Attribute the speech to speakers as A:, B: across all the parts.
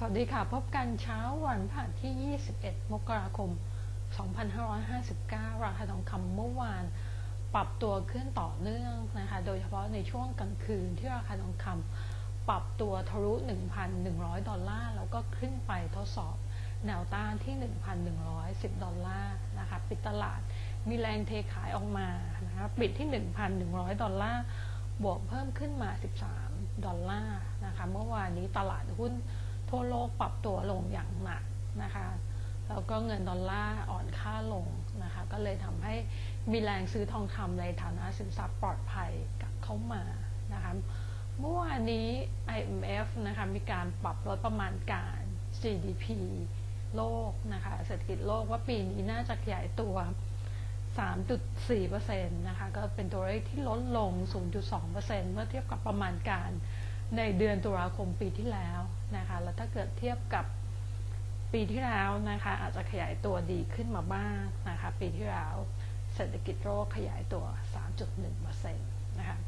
A: สวัสดีค่ะ พบกันเช้าวันผ่านที่ 21 มกราคม 2559 ราคาทองคำเมื่อวานปรับตัวขึ้นต่อเนื่องนะคะ โดยเฉพาะในช่วงกลางคืนที่ราคาทองคำปรับตัวทะลุ 1,100 ดอลลาร์ แล้วก็ขึ้นไปทดสอบแนวต้านที่ 1,110 ดอลลาร์นะคะ ปิดตลาดมีแรงเทขายออกมานะคะปิดที่ 1,100 ดอลลาร์ บวกเพิ่มขึ้นมา 13 ดอลลาร์นะคะ เมื่อวานนี้ตลาดหุ้น ทั่วโลกปรับตัวลงอย่างหนักนะคะแล้วก็เงินดอลลาร์อ่อนค่าลงนะคะก็เลยทำให้มีแรงซื้อทองคำในฐานะสินทรัพย์ปลอดภัยกลับเข้ามานะคะเมื่อวานนี้ IMF นะคะมีการปรับลดประมาณการ GDP โลกนะคะเศรษฐกิจโลกว่าปีนี้น่าจะขยายตัว 3.4%นะคะก็เป็นตัวเลขที่ลดลง 0.2%เมื่อเทียบกับประมาณการ ในเดือนตุลาคมปีที่แล้วนะคะ แล้วถ้าเกิดเทียบกับปีที่แล้วนะคะ อาจจะขยายตัวดีขึ้นมาบ้างนะคะ ปีที่แล้วเศรษฐกิจโลกขยายตัว 3.1%นะคะ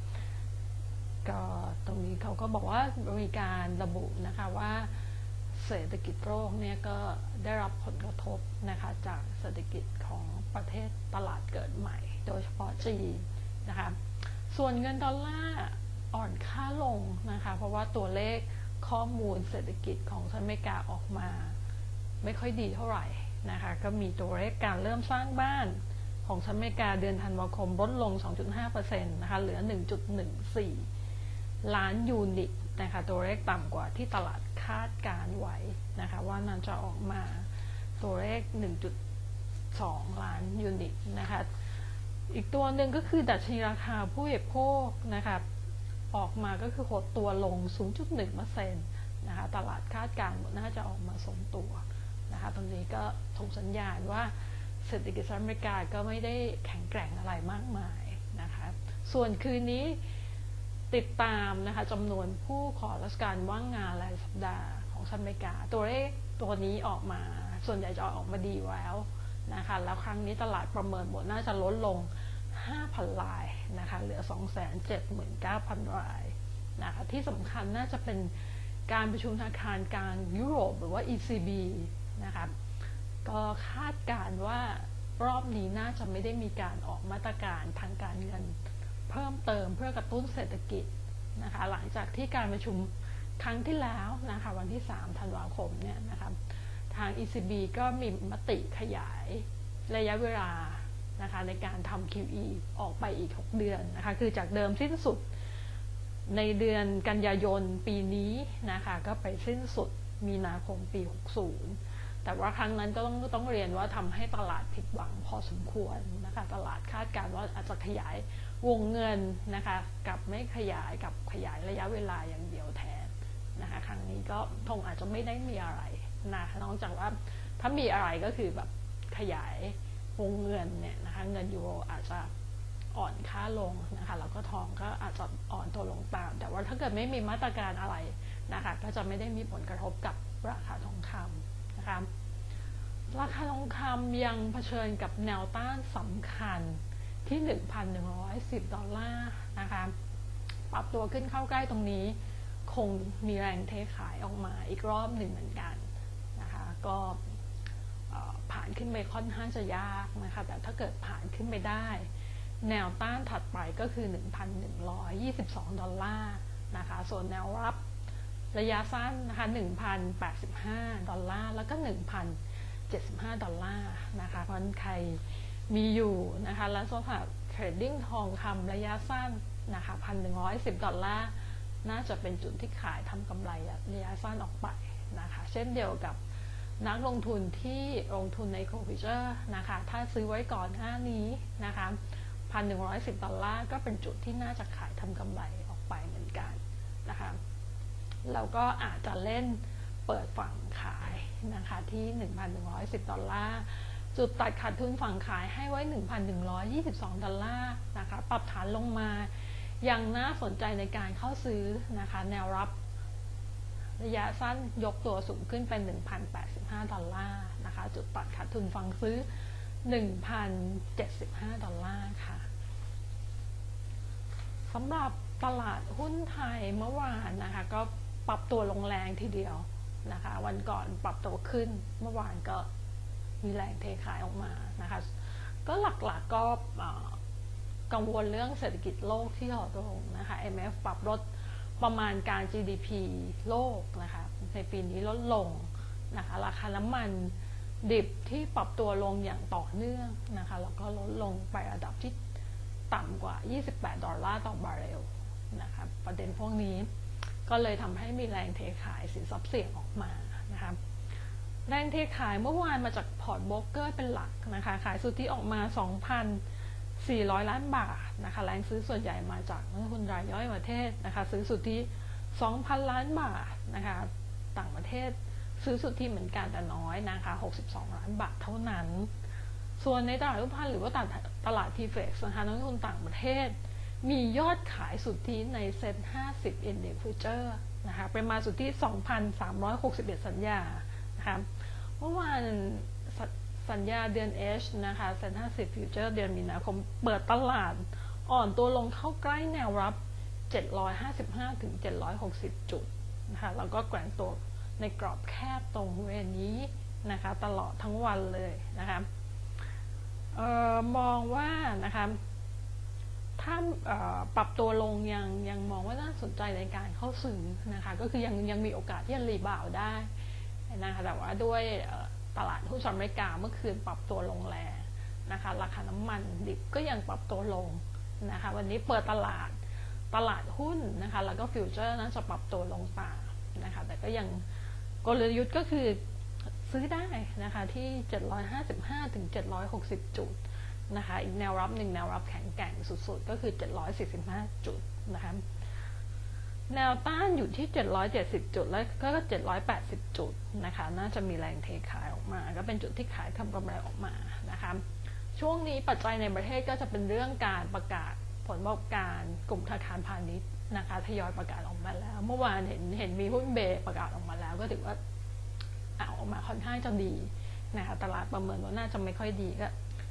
A: ก็ตรงนี้เขาก็บอกว่ามีการระบุนะคะว่าเศรษฐกิจโลกเนี่ยก็ได้รับผลกระทบนะคะจากเศรษฐกิจของประเทศตลาดเกิดใหม่ โดยเฉพาะจีนนะคะ ส่วนเงินดอลลาร์ อ่อนค่าลงนะคะ เพราะว่าตัวเลขข้อมูลเศรษฐกิจของสหรัฐอเมริกาออกมา ไม่ค่อยดีเท่าไหร่นะคะ ก็มีตัวเลขการเริ่มสร้างบ้านของสหรัฐอเมริกาเดือนธันวาคมลดลง 2.5%นะคะ เหลือ 1.14 ล้านยูนิตนะคะ ตัวเลขต่ำกว่าที่ตลาดคาดการไว้นะคะ ว่านั้นจะออกมาตัวเลข 1.2 ล้านยูนิตนะคะ อีกตัวหนึ่งก็คือดัชนีราคาผู้บริโภคนะคะ ออกมาก็คือหดตัวลง 0.1%นะคะตลาดคาดการณ์น่าจะออกมาทรงตัวนะคะตรงนี้ก็ส่งสัญญาณว่าเศรษฐกิจสหรัฐอเมริกาก็ไม่ได้แข็งแกร่งอะไรมากมายนะคะส่วนคืนนี้ติดตามนะคะจำนวนผู้ขอราชการว่างงานรายสัปดาห์ของสหรัฐอเมริกา ตัวเลขตัวนี้ออกมา ส่วนใหญ่จะออกมาดีแล้วนะคะแล้วครั้งนี้ตลาดประเมินหมดน่าจะลดลง 5,000ราย นะคะเหลือ 279,000 รายนะคะที่สำคัญน่าจะเป็นการประชุมธนาคารกลางยุโรปหรือว่า ECB นะคะก็คาดการว่ารอบนี้น่าจะไม่ได้มีการออกมาตรการทางการเงิน เพิ่มเติมเพื่อกระตุ้นเศรษฐกิจนะคะหลังจากที่การประชุมครั้งที่แล้วนะคะวันที่ 3 ธันวาคมเนี่ยนะคะทาง ECB ก็มีมติขยายระยะเวลา นะคะในการทำ QE ออกไปอีก 6 เดือนนะคะคือจากเดิมสิ้นสุดในเดือนกันยายนปีนี้นะคะก็ไปสิ้นสุดมีนาคมปี 60 แต่ว่าครั้งนั้นก็ต้องต้องเรียนว่าทำให้ตลาดผิดหวังพอสมควรนะคะตลาดคาดการณ์ว่าอาจจะขยายวงเงินนะคะกับไม่ขยายกับขยายระยะเวลาอย่างเดียวแทนนะคะครั้งนี้ก็คงอาจจะไม่ได้มีอะไรนะนอกจากว่าถ้ามีอะไรก็คือแบบขยาย วงเงินเนี่ยนะคะเงินยูโรอาจจะอ่อนค่าลงนะคะแล้วก็ทองก็อาจจะอ่อนตัวลงตาม แต่ว่าถ้าเกิดไม่มีมาตรการอะไรนะคะก็จะไม่ได้มีผลกระทบกับราคาทองคำนะคะราคาทองคำยังเผชิญกับแนวต้านสำคัญที่ 1,110 ดอลลาร์นะคะปรับตัวขึ้นเข้าใกล้ตรงนี้ คงมีแรงเทขายออกมาอีกรอบหนึ่งเหมือนกันนะคะก็ ผ่านขึ้นไปค่อนข้างจะยากนะคะ แต่ถ้าเกิดผ่านขึ้นไปได้ แนวต้านถัดไปก็คือ 1,122 ดอลลาร์นะคะ ส่วนแนวรับระยะสั้นนะคะ 1,085 ดอลลาร์ แล้วก็ 1,075 ดอลลาร์นะคะ เพราะใครมีอยู่นะคะ แล้วสำหรับเทรดดิ้งทองคำระยะสั้นนะคะ1,110 ดอลลาร์ น่าจะเป็นจุดที่ขายทำกำไรระยะสั้นออกไปนะคะ เช่นเดียวกับ นักลงทุนที่ลงทุนในโคฟิเจอร์นะคะ ถ้าซื้อไว้ก่อนหน้านี้นะคะพันหนึ่งร้อยสิบดอลลาร์ก็เป็นจุดที่น่าจะขายทำกำไรออกไปเหมือนกันนะคะแล้วก็อาจจะเล่นเปิดฝั่งขายนะคะที่ 1,110 ดอลลาร์จุดตัดขาดทุนฝั่งขายให้ไว้ 1,122 ดอลลาร์นะคะปรับฐานลงมายังน่าสนใจในการเข้าซื้อนะคะแนวรับ ระยะสั้นยกตัวสูงขึ้นเป็น 1,085 ดอลลาร์นะคะ จุดตัดขาดทุนฟังซื้อ 1,075 ดอลลาร์ค่ะสำหรับตลาดหุ้นไทยเมื่อวานนะคะ ก็ปรับตัวลงแรงทีเดียวนะคะ วันก่อนปรับตัวขึ้นเมื่อวานก็มีแรงเทขายออกมานะคะ ก็หลักๆก็กังวลเรื่องเศรษฐกิจโลกที่ถอดลงนะคะ IMF ปรับลด ประมาณการ GDP โลกนะคะในปีนี้ลดลงนะคะราคาน้ำมันดิบที่ปรับตัวลงอย่างต่อเนื่องนะคะแล้วก็ลดลงไประดับที่ต่ำกว่า 28 ดอลลาร์ต่อบาร์เรลนะคะประเด็นพวกนี้ก็เลยทำให้มีแรงเทขายสินทรัพย์เสี่ยงออกมานะคะแรงเทขายเมื่อวานมาจากพอร์ตโบรกเกอร์เป็นหลักนะคะขายสุทธิออกมา 2,000 400 ล้านบาทนะคะแรงซื้อส่วนใหญ่มาจากนักทุนรายย่อยประเทศนะคะซื้อสุทธิ 2,000 ล้านบาทนะคะต่างประเทศซื้อสุทธิเหมือนกันแต่น้อยนะคะ 62 ล้านบาทเท่านั้น ส่วนในตลาดรูปพันหรือว่าตลาดทีเฟกซ์นะคะนักทุนต่างประเทศ มียอดขายสุทธิในเซ็น50 Index Future นะคะเป็นมาสุทธิ 2,361 สัญญานะคะเมื่อวาน สัญญาเดือน H นะคะเซ็น50 Future เดือนมีนาคมเปิดตลาด อ่อนตัวลงเข้าใกล้แนวรับ 755 ถึง 760 จุดนะคะแล้วก็แกว่งตัวในกรอบแคบตรงบริเวณนี้นะคะตลอดทั้งวันเลยนะคะออมองว่านะคะถ้าปรับตัวลงยังยังมองว่าน่าสนใจในการเข้าซื้อนะคะก็คือยังยังมีโอกาสที่จะรีบาวได้นะคะแต่ว่าด้วย ตลาดหุ้นสหรัฐอเมริกาเมื่อคืนปรับตัวลงแรงนะคะ ราคาน้ำมันดิบก็ยังปรับตัวลงนะคะ วันนี้เปิดตลาดตลาดหุ้นนะคะ แล้วก็ฟิวเจอร์นั้นจะปรับตัวลงตามนะคะ แต่ก็ยังกลยุทธ์ก็คือซื้อได้นะคะที่ 755 ถึง 760 จุดนะคะ อีกแนวรับหนึ่งแนวรับแข็งแกร่งสุดๆ ก็คือ 745 จุดนะคะ แนวต้านอยู่ที่ 770 จุดแล้วก็ 780 จุดนะคะ น่าจะมีแรงเทขายออกมา ก็เป็นจุดที่ขายทำกำไรออกมานะคะ ช่วงนี้ปัจจัยในประเทศก็จะเป็นเรื่องการประกาศผลประกอบการกลุ่มธนาคารพาณิชย์นะคะทยอยประกาศออกมาแล้ว เมื่อวานเห็นเห็นมีหุ้นเบประกาศออกมาแล้ว ก็ถือว่าเอาออกมาค่อนข้างจะดีนะคะตลาดประเมินว่าน่าจะไม่ค่อยดีก็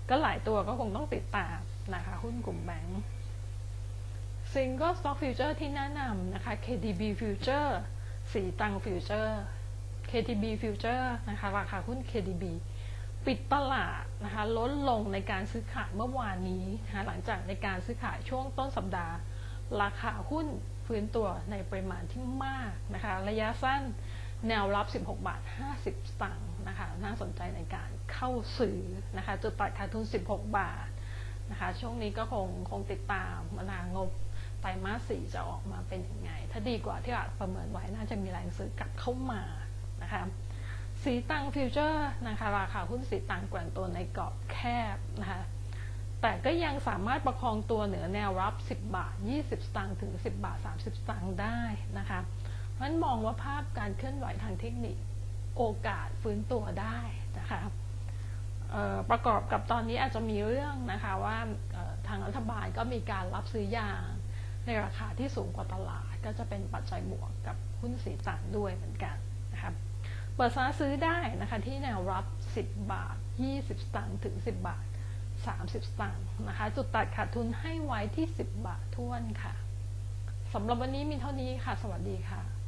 A: ก็หลายตัวก็คงต้องติดตามนะคะหุ้นกลุ่มแบงก์ ซิงเกิลสต็อกฟิวเจอร์ที่แนะนำนะคะ KTB Future สีตังฟิวเจอร์ KTB Future นะคะราคาหุ้น KTB ปิดตลาดนะคะลดลงในการซื้อขายเมื่อวานนี้นะคะหลังจากในการซื้อขายช่วงต้นสัปดาห์ ราคาหุ้นฟื้นตัวในปริมาณที่มากนะคะระยะสั้นแนวรับ 16 บาท 50 สตางค์นะคะน่าสนใจในการเข้าซื้อนะคะจุดตัดขาดทุน 16 บาทนะคะช่วงนี้ก็คงคงติดตามมานางบ ไตรมาสสี่จะออกมาเป็นยังไง ถ้าดีกว่าที่อาจประเมินไว้น่าจะมีแรงซื้อกลับเข้ามานะคะสีตังฟิวเจอร์นะคะราคาหุ้นสีตังแกว่งตัวในกรอบแคบนะคะแต่ก็ยังสามารถประคองตัวเหนือแนวรับ 10 บาท 20 สตางค์ถึง 10 บาท 30 สตางค์ได้นะคะมันมองว่าภาพการเคลื่อนไหวทางเทคนิคโอกาสฟื้นตัวได้นะคะประกอบกับตอนนี้อาจจะมีเรื่องนะคะว่าทางรัฐบาลก็มีการรับซื้อยาง ในราคาที่สูงกว่าตลาด ก็จะเป็นปัจจัยบวกกับหุ้นสีต่างด้วยเหมือนกันนะคะเปิดซ้าซื้อได้นะคะที่แนวรับ 10 บาท 20 สตางค์ถึง 10 บาท 30 สตางค์นะคะ จุดตัดขาดทุนให้ไว้ที่ 10 บาทท่วนค่ะสำหรับวันนี้มีเท่านี้ค่ะ สวัสดีค่ะ